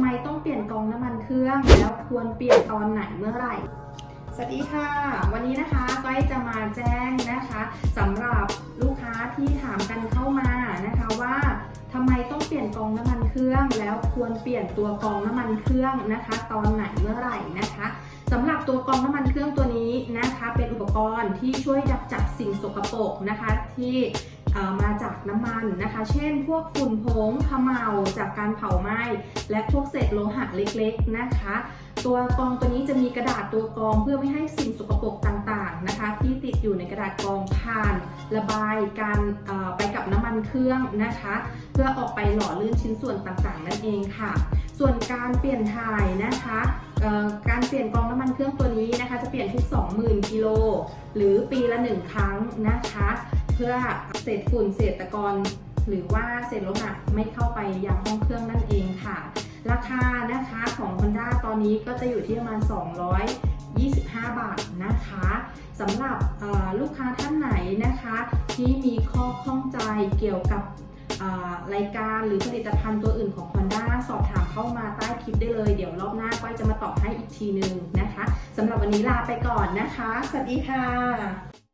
ำไมต้องเปลี่ยนกองน้ำมันเครื่อง แล้วควรเปลี่ยนตอนไหนเมื่อไหร่สวัสดีค่ะ วันนี้นะคะก้อยจะมาแจ้งนะคะสำหรับลูกค้าที่ถามกันเข้ามานะคะว่าทำไมต้องเปลี่ยนกองน้ำมันเครื่อง แล้วควรเปลี่ยนตัวกองน้ำมันเครื่องนะคะ ตอนไหนเมื่อไหร่นะคะสำหรับตัวกองน้ำมันเครื่องตัวนี้นะคะ เป็นอุปกรณ์ที่ช่วยดักจับสิ่งสกปรกนะคะ ที่ มาจากน้ำมันนะคะ เช่น พวกฝุ่นผงขมเหลาจากการเผาไหม้ และพวกเศษโลหะเล็กๆนะคะ ตัวกองตัวนี้จะมีกระดาษตัวกองเพื่อไม่ให้สิ่งสกปรกต่างๆนะคะ ที่ติดอยู่ในกระดาษกองผ่าน ระบายการไปกับน้ำมันเครื่องนะคะ เพื่อออกไปหล่อลื่นชิ้นส่วนต่างๆ นั่นเองค่ะ ส่วนการเปลี่ยนถ่ายนะคะการเปลี่ยนกองน้ำมันเครื่องตัวนี้นะคะ จะเปลี่ยนทุก 20,000 กิโล หรือปีละ 1 ครั้งนะคะ พื่อเศษฝุ่นเศษตะกอนหรือว่าเศษโลหะไม่เข้าไปยังห้องเครื่องนั่นเองค่ะ ราคานะคะของ Honda ตอนนี้ก็จะอยู่ที่ประมาณ 225 บาทนะคะสำหรับลูกค้าท่านไหนนะคะ ที่มีข้อข้องใจเกี่ยวกับรายการหรือผลิตภัณฑ์ตัวอื่นของ Honda สอบถามเข้ามาใต้คลิปได้เลย เดี๋ยวรอบหน้าก้อยจะมาตอบให้อีกทีนึงนะคะสำหรับวันนี้ลาไปก่อนนะคะ สวัสดีค่ะ